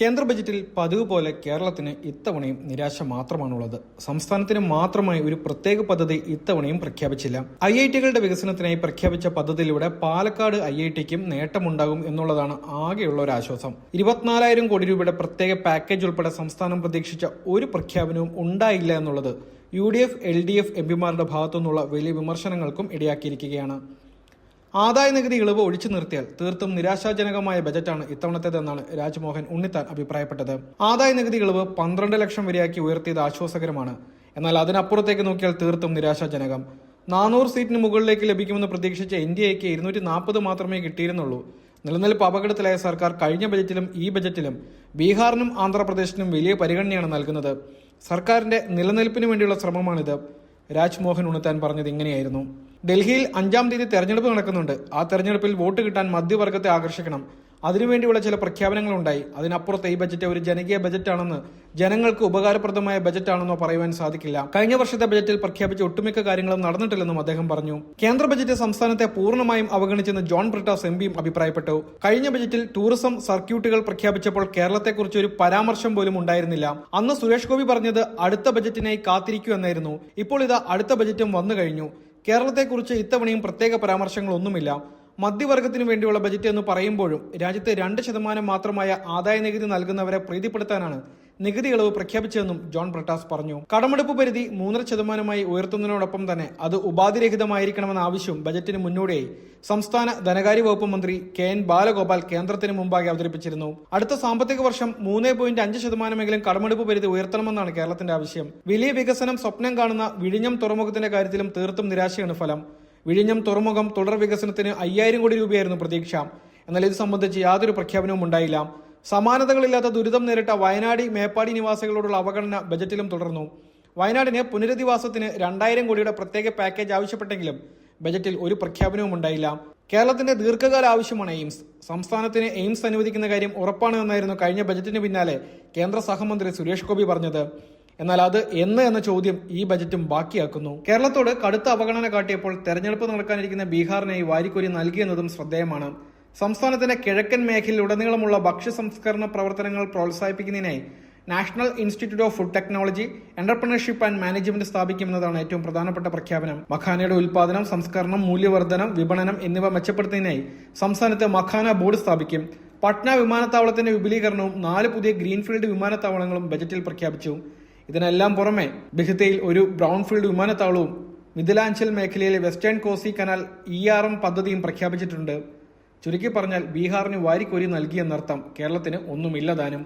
കേന്ദ്ര ബജറ്റിൽ പതിവ് പോലെ കേരളത്തിന് ഇത്തവണയും നിരാശ മാത്രമാണുള്ളത്. സംസ്ഥാനത്തിന് മാത്രമായി ഒരു പ്രത്യേക പദ്ധതി ഇത്തവണയും പ്രഖ്യാപിച്ചില്ല. ഐ ഐ ടികളുടെ വികസനത്തിനായി പ്രഖ്യാപിച്ച പദ്ധതിയിലൂടെ പാലക്കാട് ഐ ഐ ടിക്കും നേട്ടമുണ്ടാകും എന്നുള്ളതാണ് ആകെയുള്ള ഒരു ആശ്വാസം. ഇരുപത്തിനാലായിരം കോടി രൂപയുടെ പ്രത്യേക പാക്കേജ് ഉൾപ്പെടെ സംസ്ഥാനം പ്രതീക്ഷിച്ച ഒരു പ്രഖ്യാപനവും ഉണ്ടായില്ല എന്നുള്ളത് U D F L D F M പിമാരുടെ ഭാഗത്തുനിന്നുള്ള വലിയ വിമർശനങ്ങൾക്കും ഇടയാക്കിയിരിക്കുകയാണ്. ആദായ നികുതി ഇളവ് ഒഴിച്ചു നിർത്തിയാൽ തീർത്തും നിരാശാജനകമായ ബജറ്റാണ് ഇത്തവണത്തേതെന്നാണ് രാജ്മോഹൻ ഉണ്ണിത്താൻ അഭിപ്രായപ്പെട്ടത്. ആദായ നികുതി ഇളവ് പന്ത്രണ്ട് ലക്ഷം വരെയാക്കി ഉയർത്തിയത് ആശ്വാസകരമാണ്. എന്നാൽ അതിനപ്പുറത്തേക്ക് നോക്കിയാൽ തീർത്തും നിരാശാജനകം. നാനൂറ് സീറ്റിന് മുകളിലേക്ക് ലഭിക്കുമെന്ന് പ്രതീക്ഷിച്ച എൻ ഡി എക്ക് ഇരുന്നൂറ്റി നാൽപ്പത് മാത്രമേ കിട്ടിയിരുന്നുള്ളൂ. നിലനിൽപ്പ് അപകടത്തിലായ സർക്കാർ കഴിഞ്ഞ ബജറ്റിലും ഈ ബജറ്റിലും ബീഹാറിനും ആന്ധ്രാപ്രദേശിനും വലിയ പരിഗണനയാണ് നൽകുന്നത്. സർക്കാരിന്റെ നിലനിൽപ്പിന് വേണ്ടിയുള്ള ശ്രമമാണിത്. രാജ്മോഹൻ ഉണ്ണിത്താൻ പറഞ്ഞത് ഇങ്ങനെയായിരുന്നു. ഡൽഹിയിൽ അഞ്ചാം തീയതി തെരഞ്ഞെടുപ്പ് നടക്കുന്നുണ്ട്. ആ തെരഞ്ഞെടുപ്പിൽ വോട്ട് കിട്ടാൻ മധ്യവർഗത്തെ ആകർഷിക്കണം. അതിനുവേണ്ടിയുള്ള ചില പ്രഖ്യാപനങ്ങളുണ്ടായി. അതിനപ്പുറത്ത് ഈ ബജറ്റ് ഒരു ജനകീയ ബജറ്റാണെന്ന് ജനങ്ങൾക്ക് ഉപകാരപ്രദമായ ബജറ്റാണെന്നോ പറയുവാൻ സാധിക്കില്ല. കഴിഞ്ഞ വർഷത്തെ ബജറ്റിൽ പ്രഖ്യാപിച്ച ഒട്ടുമിക്ക കാര്യങ്ങളും നടന്നിട്ടില്ലെന്നും അദ്ദേഹം പറഞ്ഞു. കേന്ദ്ര ബജറ്റ് സംസ്ഥാനത്തെ പൂർണമായും അവഗണിച്ചെന്ന് ജോൺ ബ്രിട്ടാസ് എം പിയും അഭിപ്രായപ്പെട്ടു. കഴിഞ്ഞ ബജറ്റിൽ ടൂറിസം സർക്യൂട്ടുകൾ പ്രഖ്യാപിച്ചപ്പോൾ കേരളത്തെക്കുറിച്ച് ഒരു പരാമർശം പോലും ഉണ്ടായിരുന്നില്ല. അന്ന് സുരേഷ് ഗോപി പറഞ്ഞത് അടുത്ത ബജറ്റിനായി കാത്തിരിക്കൂ എന്നായിരുന്നു. ഇപ്പോൾ ഇത് അടുത്ത ബജറ്റും വന്നു കഴിഞ്ഞു. കേരളത്തെക്കുറിച്ച് ഇത്തവണയും പ്രത്യേക പരാമർശങ്ങളൊന്നുമില്ല. മധ്യവർഗത്തിനു വേണ്ടിയുള്ള ബജറ്റ് എന്ന് പറയുമ്പോഴും രാജ്യത്തെ രണ്ട് ശതമാനം മാത്രമായ ആദായ നികുതി നൽകുന്നവരെ പ്രീതിപ്പെടുത്താനാണ് നികുതി ഇളവ് പ്രഖ്യാപിച്ചതെന്നും ജോൺ ബ്രട്ടാസ് പറഞ്ഞു. കടമെടുപ്പ് പരിധി മൂന്നര ശതമാനമായി ഉയർത്തുന്നതിനോടൊപ്പം തന്നെ അത് ഉപാധിരഹിതമായിരിക്കണമെന്ന ആവശ്യവും ബജറ്റിന് മുന്നോടിയായി. സംസ്ഥാന ധനകാര്യ വകുപ്പ് മന്ത്രി കെ എൻ ബാലഗോപാൽ കേന്ദ്രത്തിന് മുമ്പാകെ അവതരിപ്പിച്ചിരുന്നു. അടുത്ത സാമ്പത്തിക വർഷം മൂന്ന് പോയിന്റ് അഞ്ച് ശതമാനമെങ്കിലും കടമെടുപ്പ് പരിധി ഉയർത്തണമെന്നാണ് കേരളത്തിന്റെ ആവശ്യം. വലിയ വികസനം സ്വപ്നം കാണുന്ന വിഴിഞ്ഞം തുറമുഖത്തിന്റെ കാര്യത്തിലും തീർത്തും നിരാശയാണ് ഫലം. വിഴിഞ്ഞം തുറമുഖം തുടർ വികസനത്തിന് അയ്യായിരം കോടി രൂപയായിരുന്നു പ്രതീക്ഷ. എന്നാൽ ഇത് സംബന്ധിച്ച് യാതൊരു പ്രഖ്യാപനവും ഉണ്ടായില്ല. സമാനതകളില്ലാത്ത ദുരിതം നേരിട്ട വയനാടി മേപ്പാടി നിവാസികളോടുള്ള അവഗണന ബജറ്റിലും തുടർന്നു. വയനാടിന് പുനരധിവാസത്തിന് രണ്ടായിരം കോടിയുടെ പ്രത്യേക പാക്കേജ് ആവശ്യപ്പെട്ടെങ്കിലും ബജറ്റിൽ ഒരു പ്രഖ്യാപനവും ഉണ്ടായില്ല. കേരളത്തിന്റെ ദീർഘകാല ആവശ്യമാണ് എയിംസ്. സംസ്ഥാനത്തിന് എയിംസ് അനുവദിക്കുന്ന കാര്യം ഉറപ്പാണ് എന്നായിരുന്നു കഴിഞ്ഞ ബജറ്റിന് പിന്നാലെ കേന്ദ്ര സഹമന്ത്രി സുരേഷ് ഗോപി പറഞ്ഞത്. എന്നാൽ അത് എന്ന് എന്ന ചോദ്യം ഈ ബജറ്റും ബാക്കിയാക്കുന്നു. കേരളത്തോട് കടുത്ത അവഗണന കാട്ടിയപ്പോൾ തെരഞ്ഞെടുപ്പ് നടക്കാനിരിക്കുന്ന ബീഹാറിനായി വാരിക്കോരി നൽകിയെന്നതും ശ്രദ്ധേയമാണ്. സംസ്ഥാനത്തിന്റെ കിഴക്കൻ മേഖലയിൽ ഉടനീളമുള്ള ഭക്ഷ്യ സംസ്കരണ പ്രവർത്തനങ്ങൾ പ്രോത്സാഹിപ്പിക്കുന്നതിനായി national institute of food technology entrepreneurship and management സ്ഥാപിക്കുമെന്നതാണ് ഏറ്റവും പ്രധാനപ്പെട്ട പ്രഖ്യാപനം. മഖാനയുടെ ഉൽപാദനം സംസ്കരണം മൂല്യവർദ്ധനം വിപണനം എന്നിവ മെച്ചപ്പെടുത്തുന്നതിനായി സംസ്ഥാനത്ത് മഖാന ബോർഡ് സ്ഥാപിക്കും. പട്ന വിമാനത്താവളത്തിന്റെ വിപുലീകരണവും നാല് പുതിയ ഗ്രീൻഫീൽഡ് വിമാനത്താവളങ്ങളും ബജറ്റിൽ പ്രഖ്യാപിച്ചു. ഇതിനെല്ലാം പുറമെ ബിഹ്തയിൽ ഒരു ബ്രൗൺഫീൽഡ് വിമാനത്താവളവും മിഥിലാഞ്ചൽ മേഖലയിലെ western Kosi canal E R M പദ്ധതിയും പ്രഖ്യാപിച്ചിട്ടുണ്ട്. ചുരുക്കി പറഞ്ഞാൽ ബീഹാറിന് വാരിക്കോരി നൽകിയെന്നർത്ഥം കേരളത്തിന് ഒന്നുമില്ലതാനും